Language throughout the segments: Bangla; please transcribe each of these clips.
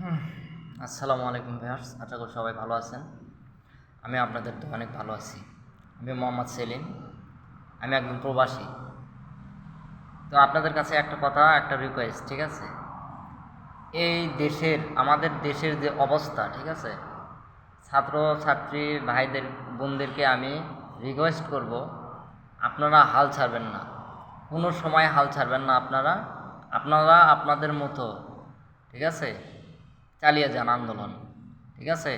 আসসালামু আলাইকুম ভাইয়ার্স আশা করি সবাই ভালো আছেন। আমি আপনাদের তো অনেক ভালো আছি। আমি মোহাম্মদ সেলিম, আমি একজন প্রবাসী। তো আপনাদের কাছে একটা কথা, একটা রিকোয়েস্ট ঠিক আছে? এই দেশের, আমাদের দেশের যে অবস্থা, ঠিক আছে? ছাত্র, ছাত্রী, ভাইদের, বোনদেরকে আমি রিকোয়েস্ট করব, আপনারা হাল ছাড়বেন না। কোনো সময় হাল ছাড়বেন না আপনারা। আপনারা আপনাদের মতো, ঠিক আছে? চালিয়ে যান আন্দোলন, ঠিক আছে?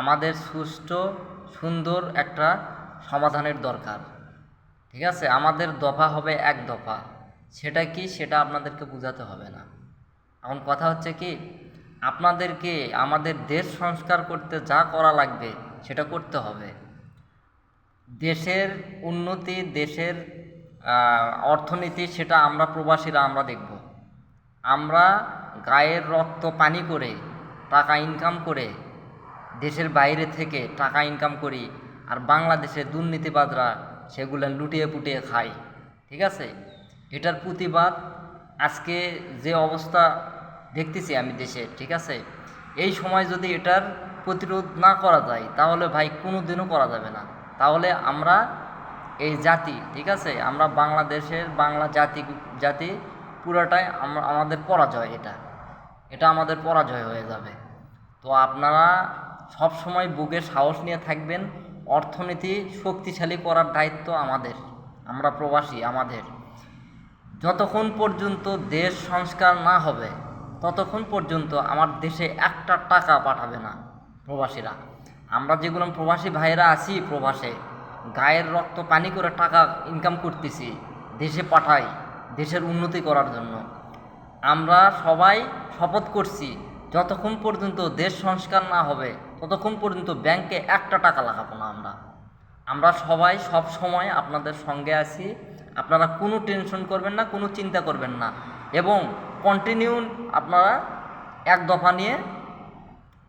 আমাদের সুষ্ঠু, সুন্দর একটা সমাধানের দরকার, ঠিক আছে? আমাদের দফা হবে এক দফা। সেটা কি সেটা আপনাদেরকে বোঝাতে হবে না। এখন কথা হচ্ছে কি, আপনাদেরকে আমাদের দেশ সংস্কার করতে যা করা লাগবে সেটা করতে হবে। দেশের উন্নতি, দেশের অর্থনীতি, সেটা আমরা প্রবাসীরা আমরা দেখব। আমরা গায়ের রক্ত পানি করে টাকা ইনকাম করে দেশের বাইরে থেকে টাকা ইনকাম করি আর বাংলাদেশের দুর্নীতিবাদরা সেগুলো লুটিয়ে পুটিয়ে খায়, ঠিক আছে? এটার প্রতিবাদ আজকে যে অবস্থা দেখতেছি আমি দেশে, ঠিক আছে? এই সময় যদি এটার প্রতিরোধ না করা যায়, তাহলে ভাই কোনো দিনও করা যাবে না। তাহলে আমরা এই জাতি, ঠিক আছে? আমরা বাংলাদেশের বাংলা জাতি জাতি পুরাটাই আমাদের পরাজয় এটা। এটা আমাদের পরাজয় হয়ে যাবে। তো আপনারা সব সময় বুকে সাহস নিয়ে থাকবেন, অর্থনীতি শক্তিশালী করার দায়িত্ব আমাদের, আমরা প্রবাসী আমাদের। যতক্ষণ পর্যন্ত দেশ সংস্কার না হবে, ততক্ষণ পর্যন্ত আমার দেশে একটা টাকা পাঠাবে না প্রবাসীরা। আমরা যেগুলো প্রবাসী ভাইয়েরা আছি প্রবাসে, গায়ের রক্ত পানি করে টাকা ইনকাম করতেছি, দেশে পাঠাই, দেশের উন্নতি করার জন্য। আমরা সবাই শপথ করছি, যতক্ষণ পর্যন্ত দেশ সংস্কার না হবে, ততক্ষণ পর্যন্ত ব্যাংকে একটা টাকা লাগাবো না আমরা। আমরা সবাই সব সময় আপনাদের সঙ্গে আছি। আপনারা কোনো টেনশন করবেন না, কোনো চিন্তা করবেন না। এবং কন্টিনিউ আপনারা এক দফা নিয়ে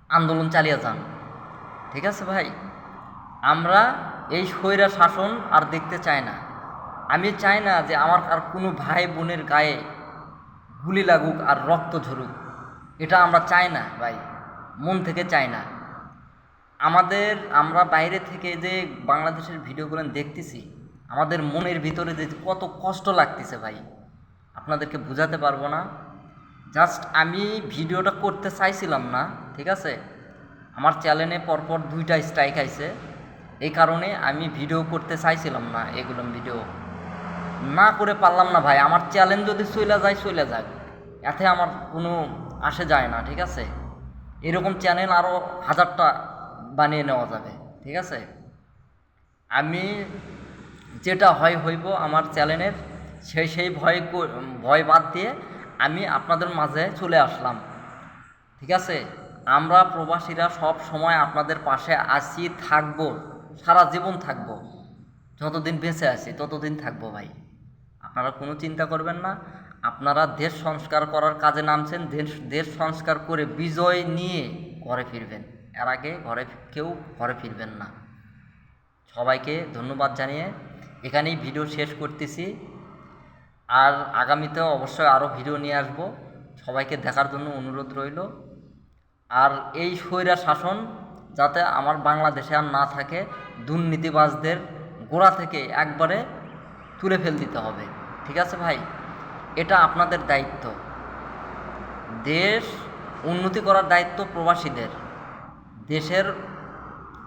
আন্দোলন চালিয়ে যান। ঠিক আছে ভাই? আমরা এই স্বৈরা শাসন আর দেখতে চাই না। আমি চাই না যে আমার আর কোনো ভাই বোনের গায়ে গুলি লাগুক আর রক্ত ঝরুক, এটা আমরা চাই না ভাই, মন থেকে চাই না। আমাদের, আমরা বাইরে থেকে যে বাংলাদেশের ভিডিওগুলো দেখতেছি, আমাদের মনের ভিতরে যে কত কষ্ট লাগতেছে ভাই, আপনাদেরকে বোঝাতে পারব না। জাস্ট আমি ভিডিওটা করতে চাইছিলাম না, ঠিক আছে? আমার চ্যানেলে পরপর দুইটা স্ট্রাইক আইছে, এই কারণে আমি ভিডিও করতে চাইছিলাম না, এগুলো ভিডিও। না করে পারলাম না ভাই, আমার চ্যালেঞ্জ যদি চলে যায় চলে যাক। এতে আমার কোনো আসে যায় না, ঠিক আছে? এরকম চ্যানেল আরও হাজারটা বানিয়ে নেওয়া যাবে, ঠিক আছে? আমি যেটা হয় হইব আমার চ্যানেলের সেই সেই ভয় ভয় বাদ দিয়ে আমি আপনাদের মাঝে চলে আসলাম, ঠিক আছে? আমরা প্রবাসীরা সব সময় আপনাদের পাশে আছি, থাকব, সারা জীবন থাকব। যতদিন বেঁচে আছি, ততদিন থাকব ভাই। আপনারা কোনো চিন্তা করবেন না। আপনারা দেশ সংস্কার করার কাজে নামছেন, দেশ দেশ সংস্কার করে বিজয় নিয়ে ঘরে ফিরবেন। এর আগে ঘরে কেউ ঘরে ফিরবেন না। সবাইকে ধন্যবাদ জানিয়ে এখানেই ভিডিও শেষ করতেছি। আর আগামীতেও অবশ্যই আরও ভিডিও নিয়ে আসব। সবাইকে দেখার জন্য অনুরোধ রইল। আর এই স্বৈরা শাসন যাতে আমার বাংলাদেশে আর না থাকে, দুর্নীতিবাজদের গোড়া থেকে একবারে তুলে ফেল দিতে হবে। ঠিক আছে ভাই? এটা আপনাদের দায়িত্ব। দেশ উন্নতি করার দায়িত্ব প্রবাসীদের। দেশের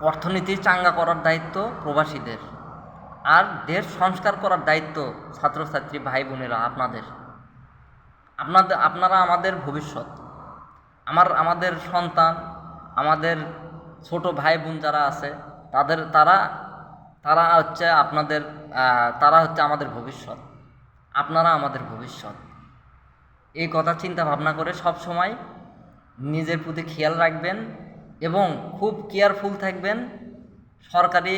অর্থনীতি চাঙ্গা করার দায়িত্ব প্রবাসীদের। আর দেশ সংস্কার করার দায়িত্ব ছাত্রছাত্রী ভাই বোনেরা আপনাদের। আপনাদের, আপনারা আমাদের ভবিষ্যৎ। আমার, আমাদের সন্তান, আমাদের ছোট ভাই বোন যারা আছে, তাদের, তারা তারা হচ্ছে আপনাদের তারা হচ্ছে আমাদের ভবিষ্যৎ। আপনারা আমাদের ভবিষ্যৎ। এই কথা চিন্তা ভাবনা করে সব সময় নিজের প্রতি খেয়াল রাখবেন এবং খুব কেয়ারফুল থাকবেন। সরকারি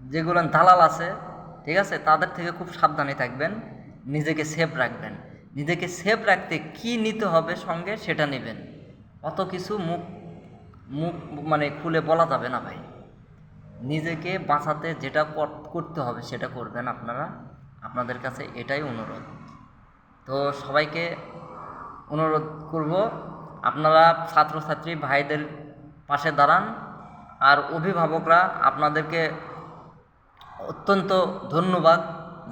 যেগুলো দালাল আছে, ঠিক আছে? তাদের থেকে খুব সাবধানে থাকবেন। নিজেকে সেফ রাখবেন। নিজেকে সেফ রাখতে কি নিতে হবে সঙ্গে সেটা নেবেন। অত কিছু মুখ মুখ মানে খুলে বলা যাবে না ভাই। নিজেকে বাঁচাতে যেটা করতে হবে সেটা করবেন আপনারা। আপনাদের কাছে এটাই অনুরোধ। তো সবাইকে অনুরোধ করব, আপনারা ছাত্রছাত্রী ভাইদের পাশে দাঁড়ান আর অভিভাবকরা আপনাদেরকে অত্যন্ত ধন্যবাদ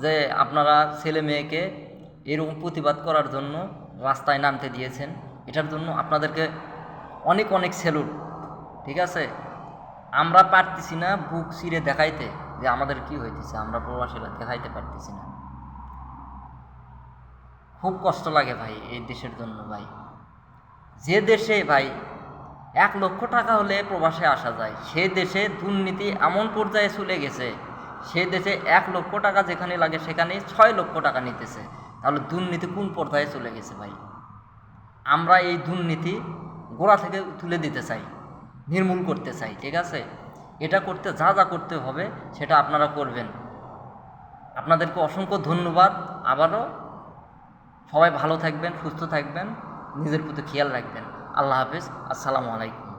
যে আপনারা ছেলে মেয়েকে এরকম প্রতিবাদ করার জন্য রাস্তায় নামতে দিয়েছেন। এটার জন্য আপনাদেরকে অনেক অনেক স্যালুট ঠিক আছে? আমরা পারতেছি না বুক চিরে দেখাইতে। যে আমাদের কি হইতেছে? আমরা প্রবাসীরা দেখাইতে পারতেছি না। খুব কষ্ট লাগে ভাই এই দেশের জন্য ভাই। যে দেশে ভাই এক লক্ষ টাকা হলে প্রবাসে আসা যায়, সে দেশে দুর্নীতি এমন পর্যায়ে চলে গেছে, সে দেশে এক লক্ষ টাকা যেখানে লাগে সেখানে ছয় লক্ষ টাকা নিতেছে। তাহলে দুর্নীতি কোন পর্যায়ে চলে গেছে ভাই? আমরা এই দুর্নীতি গোড়া থেকে তুলে দিতে চাই, নির্মূল করতে চাই, ঠিক আছে? এটা করতে, যা যা করতে হবে সেটা আপনারা করবেন। আপনাদেরকে অসংখ্য ধন্যবাদ। আবারও সবাই ভালো থাকবেন, সুস্থ থাকবেন, নিজের প্রতি খেয়াল রাখবেন। আল্লাহ হাফিজ। আসসালামু আলাইকুম।